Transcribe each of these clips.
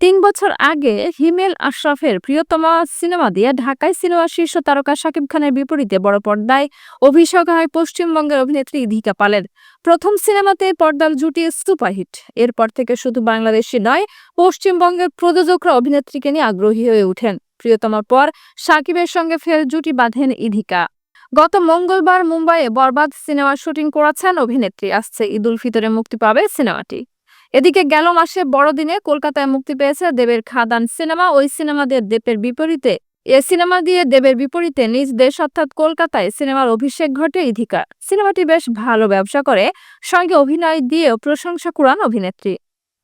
তিন বছর আগে হিমেল আশরাফের প্রিয়তমা সিনেমা দিয়ে ঢাকায় সিনেমার শীর্ষ তারকা শাকিব খানের বিপরীতে বড় পর্দায় অভিষেক হয় পশ্চিমবঙ্গের অভিনেত্রী ইধিকা পালের। প্রথম সিনেমাতে পর্দার জুটি সুপারহিট। এরপর থেকে শুধু বাংলাদেশি নয়, পশ্চিমবঙ্গের প্রযোজকরা অভিনেত্রীকে নিয়ে আগ্রহী হয়ে ওঠেন। প্রিয়তমার পর শাকিবের সঙ্গে ফের জুটি বাঁধেন ইধিকা। গত মঙ্গলবার মুম্বাইয়ে বরবাদ সিনেমার শুটিং করেছেন অভিনেত্রী। আসছে ঈদুল ফিতরে মুক্তি পাবে সিনেমাটি। এদিকে গেল মাসে বড়দিনে কলকাতায় মুক্তি পেয়েছে দেবের খাদান সিনেমা। ওই সিনেমা দিয়ে দেবের বিপরীতে, এ সিনেমা দিয়ে দেবের বিপরীতে নিজ দেশ অর্থাৎ কলকাতায় সিনেমার অভিষেক ঘটে ইধিকা সিনেমাটি বেশ ভালো ব্যবসা করে, সঙ্গে অভিনয় দিয়েও প্রশংসা কুড়ান অভিনেত্রী।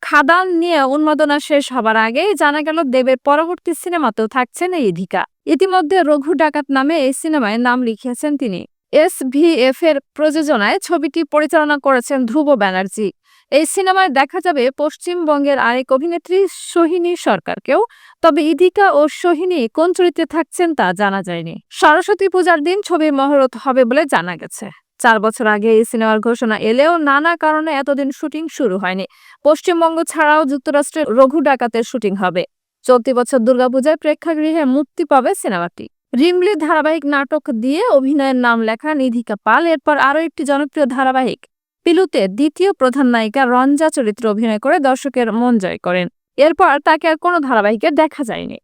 খাদান নিয়ে উন্মাদনা শেষ হবার আগেই জানা গেল দেবের পরবর্তী সিনেমাতেও থাকছেন এই ইধিকা। ইতিমধ্যে রঘু ডাকাত নামে এই সিনেমায় নাম লিখিয়েছেন তিনি। এস ভি এফ এর প্রযোজনায় ছবিটি পরিচালনা করেছেন ধ্রুব ব্যানার্জি। এই সিনেমায় দেখা যাবে পশ্চিমবঙ্গের আরেক অভিনেত্রী সোহিনী সরকারকেও। তবে ইদিকা ও সোহিনী কোন চরিত্রে থাকছেন তা জানা যায়নি। সরস্বতী পূজার দিন ছবির মহরত হবে বলে জানা গেছে। চার বছর আগে এই সিনেমার ঘোষণা এলেও নানা কারণে এতদিন শুটিং শুরু হয়নি। পশ্চিমবঙ্গ ছাড়াও যুক্তরাষ্ট্রের রঘু ডাকাতের শুটিং হবে। চলতি বছর দুর্গাপূজায় প্রেক্ষাগৃহে মুক্তি পাবে সিনেমাটি। রিমলি ধারাবাহিক নাটক দিয়ে অভিনয়ের নাম লেখা নিধিকা পাল। এরপর আরও একটি জনপ্রিয় ধারাবাহিক পিলুতে দ্বিতীয় প্রধান নায়িকা রঞ্জা চরিত্রে অভিনয় করে দর্শকের মন জয় করেন। এরপর তাকে আর কোনো ধারাবাহিকে দেখা যায়নি।